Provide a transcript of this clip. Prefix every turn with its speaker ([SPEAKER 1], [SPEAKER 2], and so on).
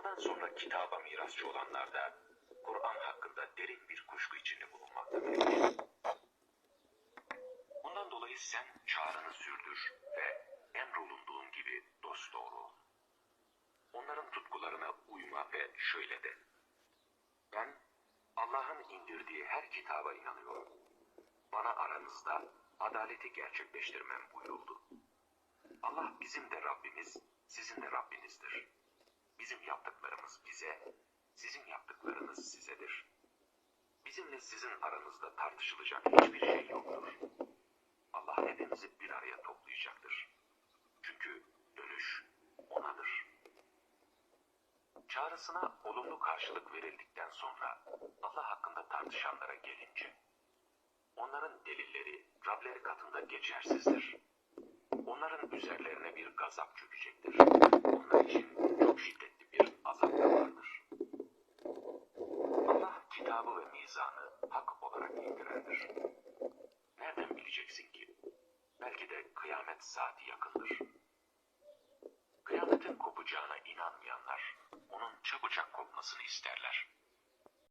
[SPEAKER 1] Onlardan sonra kitaba mirasçı olanlar da Kur'an hakkında derin bir kuşku içinde bulunmaktadır. Bundan dolayı sen çağrını sürdür ve emrolunduğun gibi dosdoğru ol. Onların tutkularına uyma ve şöyle de. Ben Allah'ın indirdiği her kitaba inanıyorum. Bana aranızda adaleti gerçekleştirmem buyuruldu. Allah bizim de Rabbimiz, sizin de Rabbinizdir. Yaptıklarımız bize, sizin yaptıklarınız sizedir. Bizimle sizin aranızda tartışılacak hiçbir şey yoktur. Allah hepimizi bir araya toplayacaktır. Çünkü dönüş O'nadır. Çağrısına olumlu karşılık verildikten sonra Allah hakkında tartışanlara gelince, onların delilleri Rableri katında geçersizdir. Onların üzerlerine bir gazap çökecektir. Kitabı ve mizanı hak olarak indirendir. Nereden bileceksin ki? Belki de kıyamet saati yakındır. Kıyametin kopacağına inanmayanlar, onun çabucak kopmasını isterler.